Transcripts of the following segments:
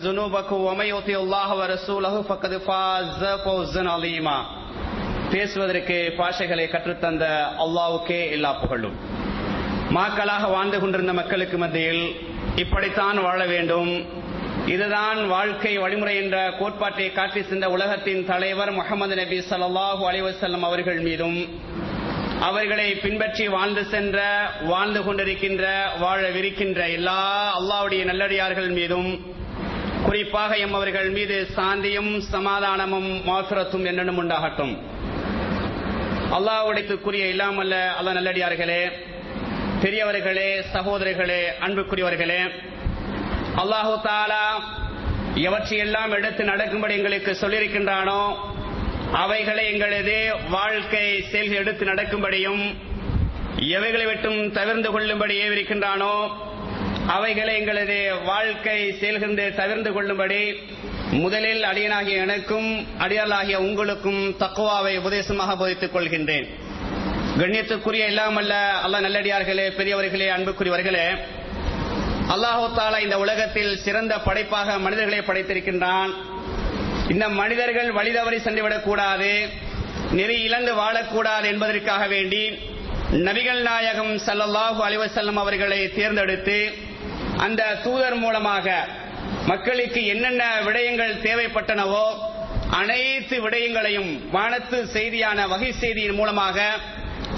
ذنوبكم ومن يطع الله ورسوله فقد فاز فوزا عظيما பேசுவதற்கு பாஷைகளை கற்றுத்தந்த அல்லாவுக்கே எல்லா புகழும் மாக்களாக வாழ்ந்து கொண்டிருந்த மக்களுக்கு மத்தியில் இப்படித்தான் வாழ வேண்டும் இதுதான் வாழ்க்கை வழிமுறை என்ற கோட்பாட்டை காட்டி சென்ற உலகத்தின் தலைவர் முகமது நபி ஸல்லல்லாஹு அலைஹி வஸல்லம் அவர்கள் மீதும் அவர்களை பின்பற்றி வாழ்ந்து சென்ற வாழ்ந்து கொண்டிருக்கின்ற வாழவிருக்கின்ற எல்லா அல்லாஹ்வுடைய நல்லடியார்கள் மீதும் குறிப்பாக எம் அவர்கள் மீது சாந்தியும் சமாதானமும் மாசுரத்தும் என்னென்னும் உண்டாகட்டும். அல்லாஹ்வுடையத்துக்குரிய இல்லாமல்ல அல்ல நல்லடியார்களே பெரியவர்களே சகோதரர்களே அன்புக்குரியவர்களே அல்லாஹு தாலா எவற்றையெல்லாம் எடுத்து நடக்கும்படி எங்களுக்கு சொல்லியிருக்கின்றானோ அவைகளை எங்களது வாழ்க்கை செயல்கள் எடுத்து நடக்கும்படியும் எவைகளை விட்டும் தவிர்ந்து கொள்ளும்படி ஏவிருக்கின்றானோ அவைகளை எங்களது வாழ்க்கை செல்கின்ற தவிர்ந்து கொள்ளும்படி முதலில் அடியனாகிய எனக்கும் அடியாளாகிய உங்களுக்கும் தக்குவாவை உபதேசமாக போதித்துக் கொள்கின்றேன். கண்ணியத்துக்குரிய இல்லாமல்ல அல்ல நல்லடியார்களே பெரியவர்களே அன்புக்குரியவர்களே அல்லாஹு தாலா இந்த உலகத்தில் சிறந்த படைப்பாக மனிதர்களை படைத்திருக்கின்றான். இந்த மனிதர்கள் வழிதவறி சென்றுவிடக் கூடாது நெறி இழந்து வாழக்கூடாது என்பதற்காக வேண்டி நபிகள் நாயகம் ஸல்லல்லாஹு அலிவசல்லம் அவர்களை தேர்ந்தெடுத்து அந்த தூதர் மூலமாக மக்களுக்கு என்னென்ன விடயங்கள் தேவைப்பட்டனவோ அனைத்து விடயங்களையும் வானத்து செய்தியான வகை செய்தியின் மூலமாக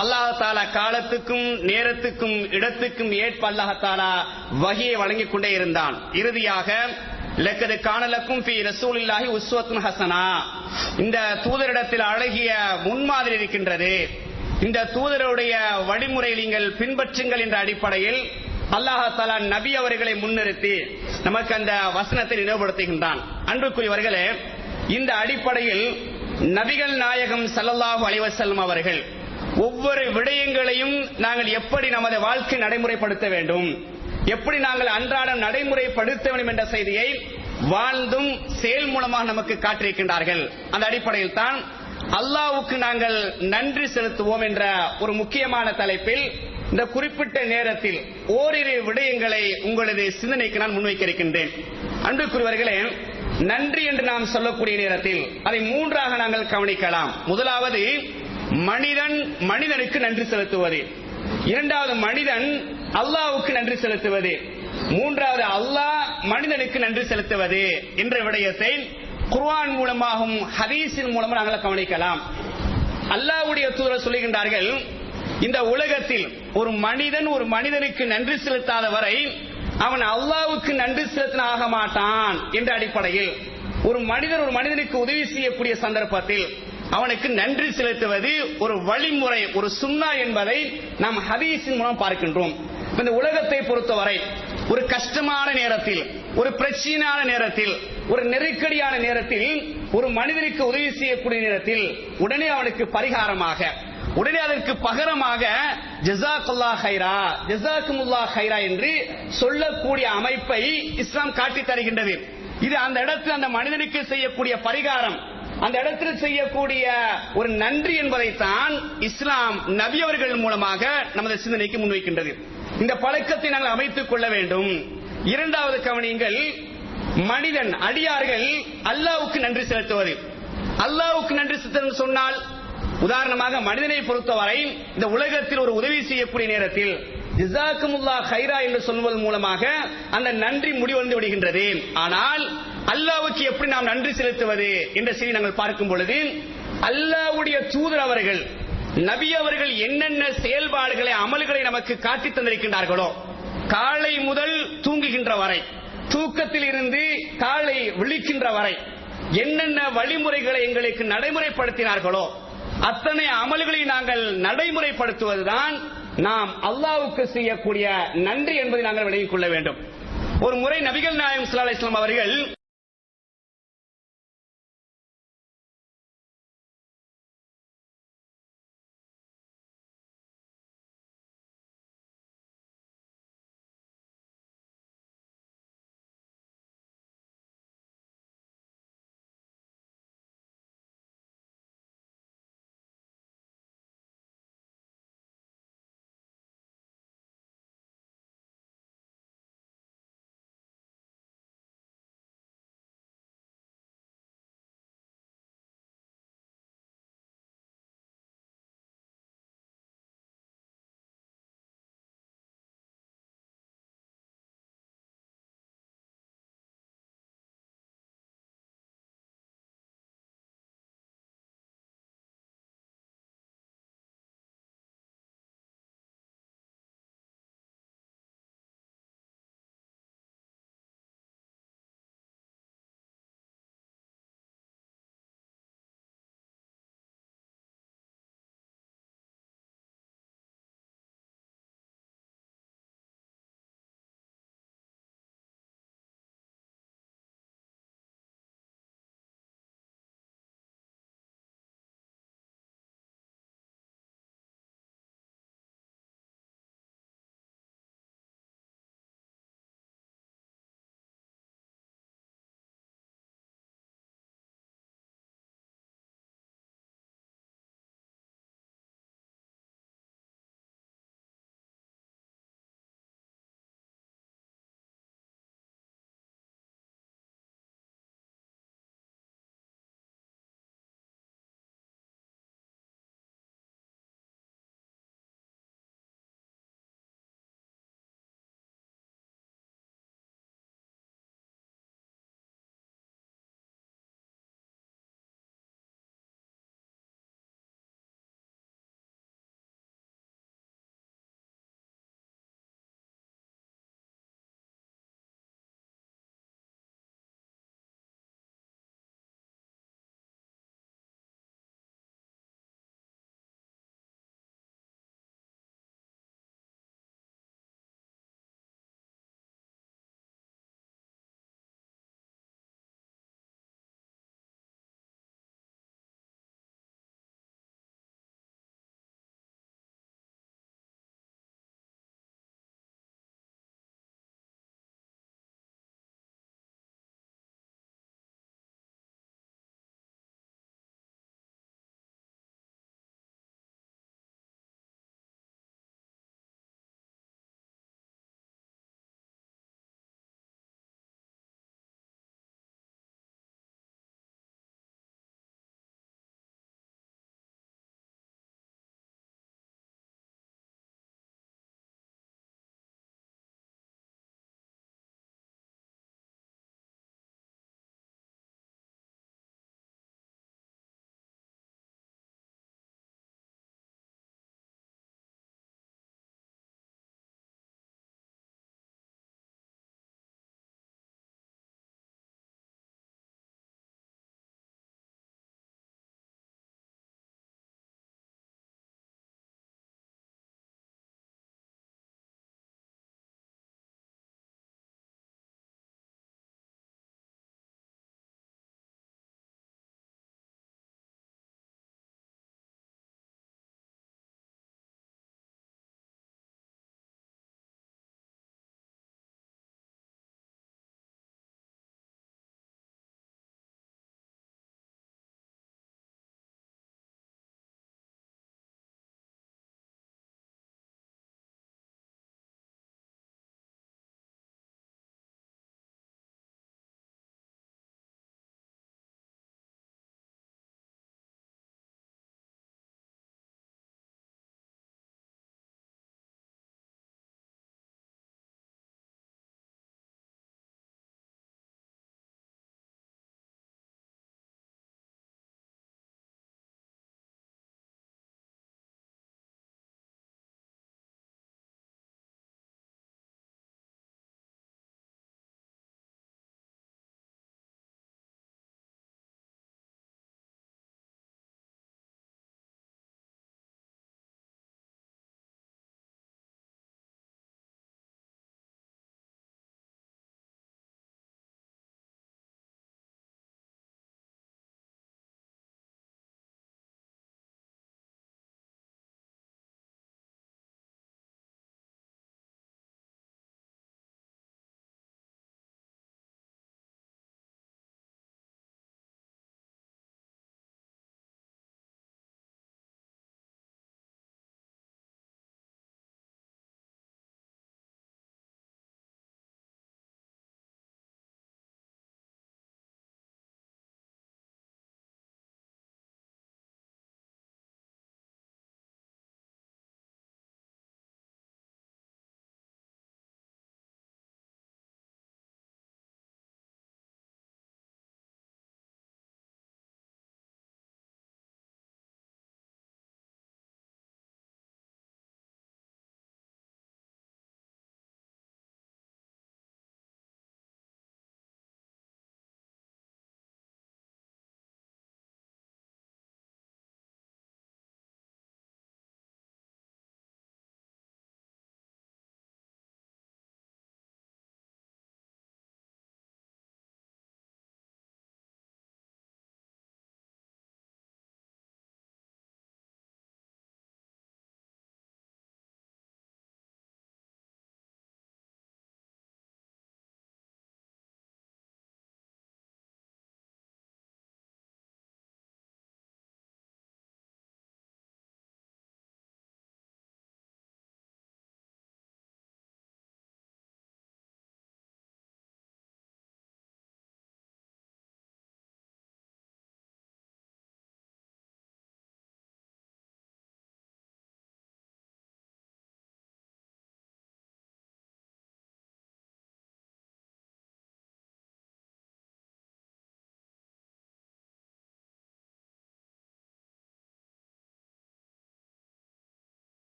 அல்லாஹசாலா காலத்துக்கும் நேரத்துக்கும் இடத்துக்கும் ஏற்ப அல்லாஹாலா வகையை வழங்கிக் கொண்டே இருந்தான். இறுதியாக லக்கது காணலக்கும் பி ரசூலில்லாஹி உஸ்வத்துன் ஹசனா. இந்த தூதரிடத்தில் அழகிய முன்மாதிரி இருக்கின்றது. இந்த தூதருடைய வழிமுறை நீங்கள் பின்பற்றுங்கள் என்ற அடிப்படையில் அல்லாஹ் நபி அவர்களை முன்னிறுத்தி நமக்கு அந்த வசனத்தை நினைவுபடுத்துகின்றான். அன்புக்குரியவர்களே இந்த அடிப்படையில் நபிகள் நாயகம் சல்லல்லாஹு அலைஹி அவர்கள் ஒவ்வொரு விடயங்களையும் நாங்கள் எப்படி நமது வாழ்க்கை நடைமுறைப்படுத்த வேண்டும் எப்படி நாங்கள் அன்றாடம் நடைமுறைப்படுத்த வேண்டும் என்ற செய்தியை வாழ்ந்தும் செயல் மூலமாக நமக்கு காட்டியிருக்கின்றார்கள். அந்த அடிப்படையில் தான் அல்லாவுக்கு நாங்கள் நன்றி செலுத்துவோம் என்ற ஒரு முக்கியமான தலைப்பில் இந்த குறிப்பிட்ட நேரத்தில் ஓரிரு விடயங்களை உங்களது சிந்தனைக்கு நான் முன்வைக்க இருக்கின்றேன் அன்புக்குரியவர்களே நன்றி என்று நாம் சொல்லக்கூடிய நேரத்தில் அதை மூன்றாக நாங்கள் கவனிக்கலாம். முதலாவது மனிதன் மனிதனுக்கு நன்றி செலுத்துவது. இரண்டாவது மனிதன் அல்லாவுக்கு நன்றி செலுத்துவது. மூன்றாவது அல்லாஹ் மனிதனுக்கு நன்றி செலுத்துவது என்ற விடயத்தை குர்ஆன் மூலமாகவும் ஹதீஸின் மூலமாக நாங்கள் கவனிக்கலாம். அல்லாஹ்வுடைய தூதர் சொல்லுகின்றார்கள் இந்த உலகத்தில் ஒரு மனிதன் ஒரு மனிதனுக்கு நன்றி செலுத்தாத வரை அவன் அல்லாவுக்கு நன்றி செலுத்தின ஆக மாட்டான் என்ற அடிப்படையில் ஒரு மனிதன் ஒரு மனிதனுக்கு உதவி செய்யக்கூடிய சந்தர்ப்பத்தில் அவனுக்கு நன்றி செலுத்துவது ஒரு வழிமுறை ஒரு சுண்ணா என்பதை நாம் ஹதீஸின் மூலம் பார்க்கின்றோம். இந்த உலகத்தை பொறுத்தவரை ஒரு கஷ்டமான நேரத்தில் ஒரு பிரச்சனையான நேரத்தில் ஒரு நெருக்கடியான நேரத்தில் ஒரு மனிதனுக்கு உதவி செய்யக்கூடிய நேரத்தில் உடனே அவனுக்கு பரிகாரமாக உடனே அதற்கு பகரமாக ஜசாக்குல்லா ஹைரா ஜசாக்குமுல்லா ஹைரா என்று சொல்லக்கூடிய அமைப்பை இஸ்லாம் காட்டி தருகின்றது. இது அந்த இடத்தில் அந்த மனிதனுக்கு செய்யக்கூடிய பரிகாரம். அந்த இடத்தில் செய்யக்கூடிய ஒரு நன்றி என்பதைத்தான் இஸ்லாம் நபி அவர்கள் மூலமாக நமது சிந்தனைக்கு முன்வைக்கின்றது. இந்த பழக்கத்தை நாங்கள் அமைத்துக் கொள்ள வேண்டும். இரண்டாவது கவனியங்கள் மனிதன் அடியார்கள் அல்லாவுக்கு நன்றி செலுத்துவது. அல்லாவுக்கு நன்றி செலுத்துவது சொன்னால் உதாரணமாக மனிதனை பொறுத்தவரை இந்த உலகத்தில் ஒரு உதவி செய்யக்கூடிய நேரத்தில் ஜிசாக்குமுல்லா ஹைரா என்று சொல்வதன் மூலமாக அந்த நன்றி முடிவடைந்து விடுகின்றது. ஆனால் அல்லாவுக்கு எப்படி நாம் நன்றி செலுத்துவது என்ற செய்தி நாங்கள் பார்க்கும் பொழுது அல்லாவுடைய தூதர் அவர்கள் நபி அவர்கள் என்னென்ன செயல்பாடுகளை அமல்களை நமக்கு காட்டி தந்திருக்கின்றார்களோ காலை முதல் தூங்குகின்ற வரை தூக்கத்தில் இருந்து காலை விழிக்கின்ற வரை என்னென்ன வழிமுறைகளை எங்களுக்கு நடைமுறைப்படுத்தினார்களோ அத்தனை அமல்களை நாங்கள் நடைமுறைப்படுத்துவதுதான் நாம் அல்லாவுக்கு செய்யக்கூடிய நன்றி என்பதை நாங்கள் விளங்கிக் கொள்ள வேண்டும். ஒரு முறை நபிகள் நாயம் இஸ்லாம் அவர்கள்